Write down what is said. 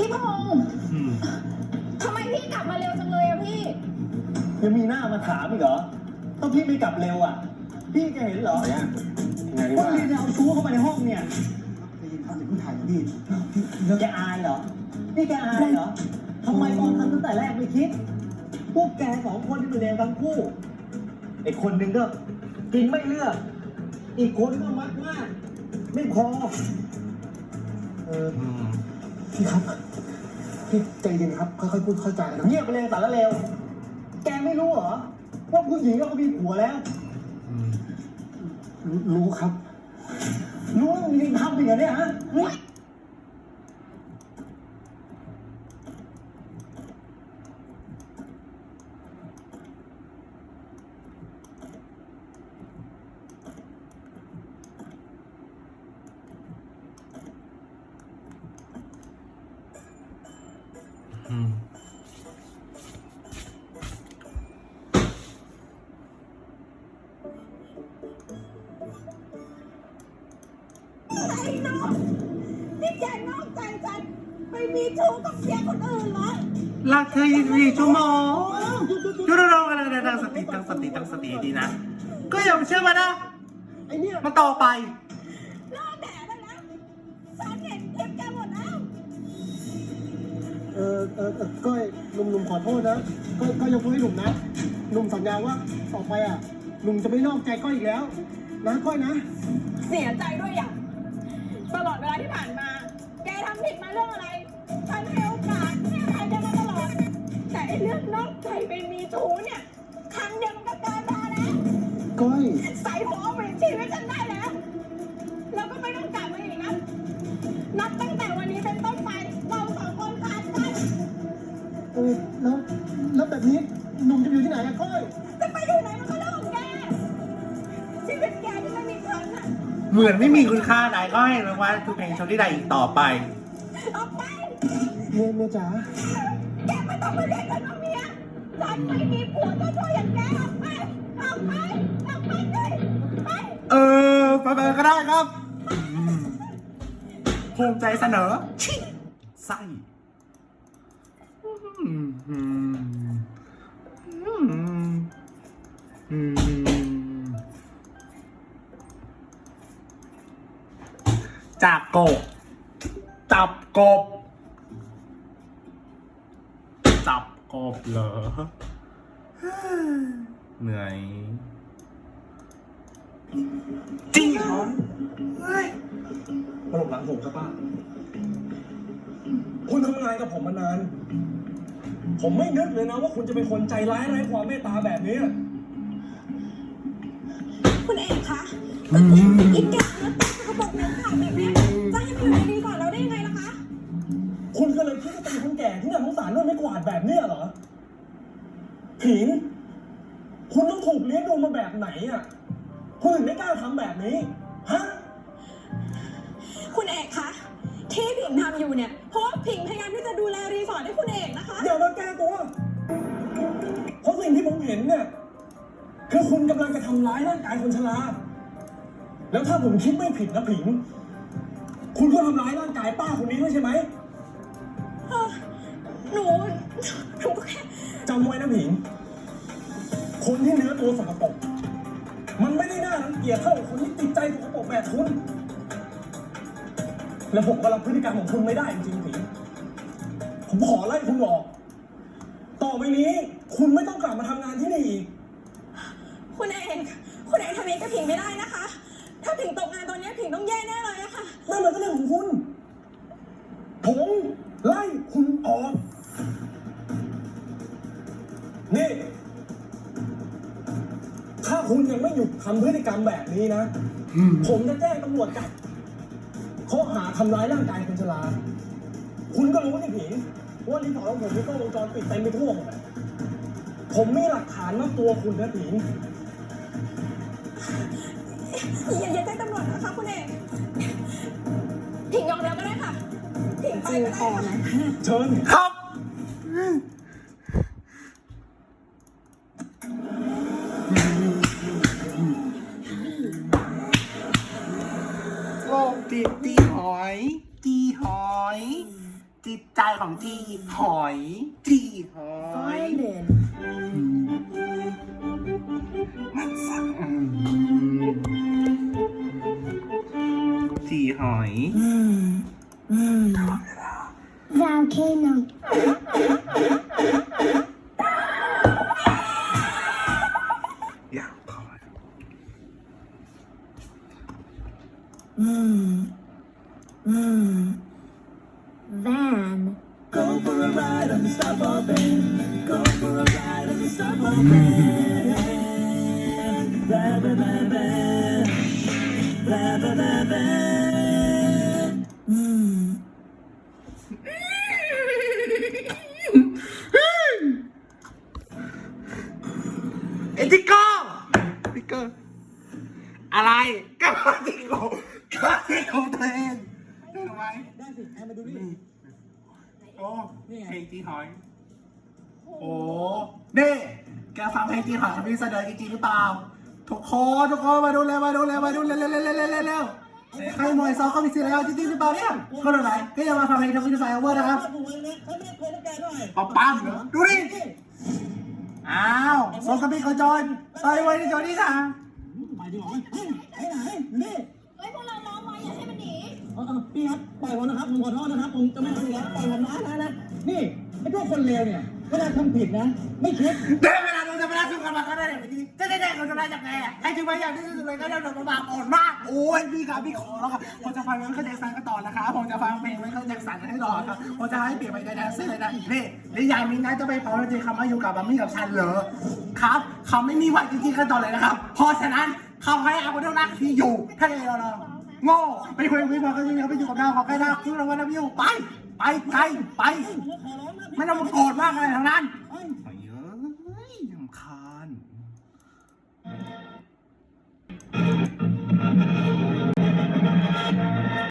พี่พงษ์อืมทำไมพี่กลับมาเร็วจังเลยอะพี่ ยังมีหน้ามาถามอีกเหรอ ต้องพี่ไม่กลับเร็วอะ พี่จะเห็นเหรอเนี่ยยังไงว่าว่าลีนเอาชู้เข้ามาในห้องเนี่ยได้ยินครับเดี๋ยวเพิ่งถ่ายนะพี่พี่แกอายเหรอ นี่แกอายเหรอทำไมตอนทำตั้งแต่แรกไม่คิด พวกแกสองคนที่มันเลวทั้งคู่ ไอ้คนหนึ่งก็กินไม่เลือก อีกคนก็มักมาก ไม่พอ เอออืม พี่ครับพี่ใจเย็นครับค่อยๆพูดค่อยๆจากันนะเงียบไปเลยสารเลวแกไม่รู้เหรอ ว่าผู้หญิงก็มีผัวแล้วอืมรู้รู้ครับ รู้ว่ามึงยังทำอีกเหรอเนี่ยฮะ ไอ้น้องนี่แกนอกใจฉันไปมีชู้กับเสียคนอื่นเหรอรักเธอ24ชั่วโมงยุโรปอะไรตั้งสติตั้งสติตั้งสติดีนะ ก็อย่าไปเชื่อมันนะไอเนี่ยมันต่อไปเลิกแดดได้แล้วฉันเห็นคลิปแกหมดแล้วเออเออเออก้อยหนุ่มหนุ่มขอโทษนะก้อยก้อยยกโทษให้หนุ่มนะหนุ่มสัญญาว่าต่อไปอะหนุ่มจะไม่นอกใจก้อยอีกแล้วนะก้อยนะ เสียใจด้วยอย่าง ตลอดเวลาที่ผ่านมา แกทำผิดมาเรื่องอะไรฉันให้โอกาสให้อภัยแกมาตลอด แต่ไอ้เรื่องนอกใจไปมีชู้เนี่ย ครั้งเดียวมันก็เกินพอแล้ว ก้อย ใส่หัวเอาไปชีวิตฉันได้แล้ว แล้วก็ไม่ต้องกลับมาอีกนะ นับตั้ง เหมือนไม่มีคุณค่าใดก็ให้รางวัลคือเพลงชนที่ใดอีกต่อไปออกไปเมียเมียจ๋าแกไม่ต้องมาเรียกฉันว่าเมียฉันไม่มีผัวเจ้าช่วยอย่างแกออกไปออกไปออกไปเลยไปเออไปไปก็ได้ครับอืมภูมิใจเสนอชิไส้อืมอืมอืมอืม จากกบจับกบ จับกบเหรอ เหนื่อยจริงเหรอเฮ้ยมาหลบหลังผมครับป้า คุณทำงานกับผมมานาน ผมไม่นึกเลยนะว่าคุณจะเป็นคนใจร้ายไร้ความเมตตาแบบนี้ คุณเอกคะอีกแก แล้วตกกระบอกน้ำขาวแบบเนี้ยจะให้มันอยู่ในรีสอร์ทเราได้ยังไงล่ะคะ คุณก็เลยคิดจะเป็นคนแก่ที่น่าสงสารด้วยไม่กวาดแบบเนี้ยเหรอผิง คุณต้องถูกเลี้ยงดูมาแบบไหนอะ คุณถึงไม่กล้าทำแบบนี้ ฮะ คุณเอกคะที่ผิงทำอยู่เนี่ยเพราะว่าผิงพยายามที่จะดูแลรีสอร์ทให้คุณเอกนะคะ อย่ามาแก้ตัว เพราะสิ่งที่ผมเห็นเนี่ย คือคุณกำลังจะทำร้ายร่างกายคนชรา แล้วถ้าผมคิดไม่ผิดนะผิง คุณก็ทำร้ายร่างกายป้าคนนี้ด้วยใช่ไหมเอ่อหนูหนูก็แค่ จำไว้นะผิง คนที่เนื้อตัวสกปรกมันไม่ได้น่ารังเกียจเท่ากับคนที่ติดใจสกปรกแบบคุณ และผมก็รับพฤติกรรมของคุณไม่ได้จริงๆผิง ผมขอไล่คุณออก ต่อไปนี้ คุณไม่ต้องกลับมาทำงานที่นี่อีก คุณเอกคุณเอกทำเองกับผิงไม่ได้นะคะ นี่ ถ้าคุณยังไม่หยุดทำพฤติกรรมแบบนี้นะ ผมจะแจ้งตำรวจจับข้อหาทำร้ายร่างกายคนชรา คุณก็รู้นี่ผิงว่ารีสอร์ทของผมมีกล้องวงจรปิดเต็มไปทั่วหมดอะผมมีหลักฐานว่าตัวคุณนะผิงอย่าอย่าแจ้งตำรวจนะคะคุณเอกผิงยอมแล้วก็ได้ค่ะผิงไปก็ได้ค่ะเชิญครับ จิตใจของทีหอยจี ride on the stop. Go for a ride on the stop all blah, blah. Blah, blah, blah, blah. โอ้เพลงจีหอย โอ้นี่แกฟังเพลงจีหอยของพี่เสดอจริงๆหรือเปล่า ทุกคนทุกคนมาดูเลยมาดูเลยมาดูเลยเร็วเร็วเร็วเร็วเร็วเร็วใครมวยซอเขามีสิทธิ์แล้วจริงๆหรือเปล่าเนี่ยก็ดูไหนก็อย่ามาฟังเพลงทวิตไฟเวอร์นะครับผมเลยนะเขาเรียกคนแกหน่อยปั๊มปั๊มดูดิอ้าวโซคาบิโคจรใส่ไว้ในจอนี่ค่ะไปดีกว่าเฮ้ยไปไหนอยู่นี่ ออเออพี่ครับปล่อยผมนะครับผมขอโทษนะครับ ผมจะไม่ทำอีกแล้วปล่อยผมนะนะนะนี่ไอ้พวกคนเลวเนี่ยเวลาทำผิดนะ ไม่คิดได้เวลาเราจะเวลาสู้กันมาก็ได้เลยจริงๆจะได้ได้เราจะได้จากแกใครถึงไปอย่างที่สุดเลยก็ได้โดนบาปอ่อนมาก โอ้ยพี่ครับพี่ขอแล้วครับผมจะฟังไว้เขาใจสันกันต่อนะครับผมจะฟังเพลงไว้เขาใจสันให้รอครับผมจะให้เปลี่ยนไปในแดนเซอร์เลยนะนี่และอย่างนี้นะจะไปพอแล้วเจคำว่าอยู่กับบัมมี่กับฉันเหรอครับเขาไม่มีวันจริงๆกันต่อเลยนะครับเพราะฉะนั้นเขาให้เอาคนเท่านั้นที่อยู่ถ้าเราเรา โง่ไปคุยกับพี่บอกก็ยังไปอยู่กับเราเขาแค่นั้นคือเราวันนั้นอยู่ไป ไปไปไปไม่ต้องมาโกรธมากอะไรทั้งนั้น